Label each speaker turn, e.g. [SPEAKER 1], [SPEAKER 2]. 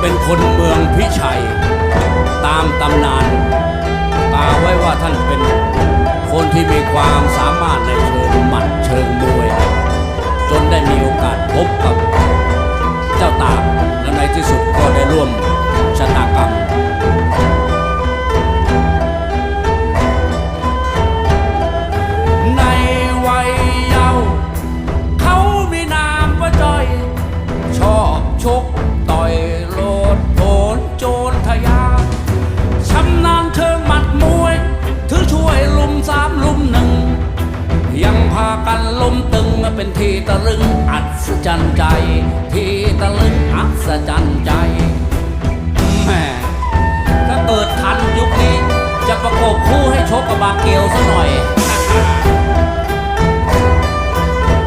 [SPEAKER 1] เป็นคนเมืองพิชัย ตามตำนานกล่าวไว้ว่าท่านเป็นคนที่มีความสามารถในเชิงหมัดเชิงมวย จนได้มีโอกาสพบกับเจ้าตากและในที่สุดก็ได้ร่วมชะตากรรมในวัยเยาว์เขามีนามว่าจชอบชกต่อย ยังพากันล้มตึงเป็นที่ตะลึงอัศจรรย์ใจ ที่ตะลึงอัศจรรย์ใจแม่